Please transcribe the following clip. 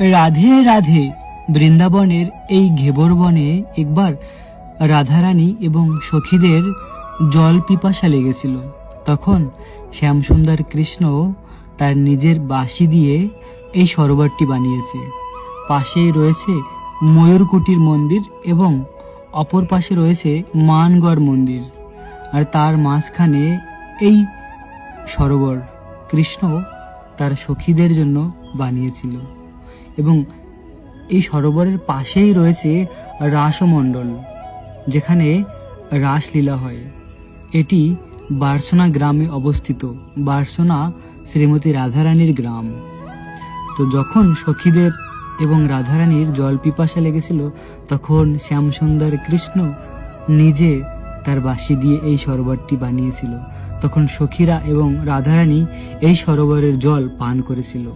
রাধে রাধে। বৃন্দাবনের এই ঘেবর বনে একবার রাধারানী এবং সখীদের জল পিপাসা লেগেছিল। তখন শ্যামসুন্দর কৃষ্ণ তার নিজের বাঁশি দিয়ে এই সরোবরটি বানিয়েছে। পাশেই রয়েছে ময়ূরকুটির মন্দির এবং অপর পাশে রয়েছে মানগড় মন্দির। আর তার মাঝখানে এই সরোবর কৃষ্ণ তার সখীদের জন্য বানিয়েছিল। এবং এই সরোবরের পাশেই রয়েছে রাসমণ্ডল, যেখানে রাসলীলা হয়। এটি বার্সোনা গ্রামে অবস্থিত। বার্সোনা শ্রীমতী রাধারানীর গ্রাম। তো যখন সখীদের এবং রাধারানীর জল পিপাসা লেগেছিল, তখন শ্যামসুন্দর কৃষ্ণ নিজে তার বাঁশি দিয়ে এই সরোবরটি বানিয়েছিল। তখন সখীরা এবং রাধারানী এই সরোবরের জল পান করেছিল।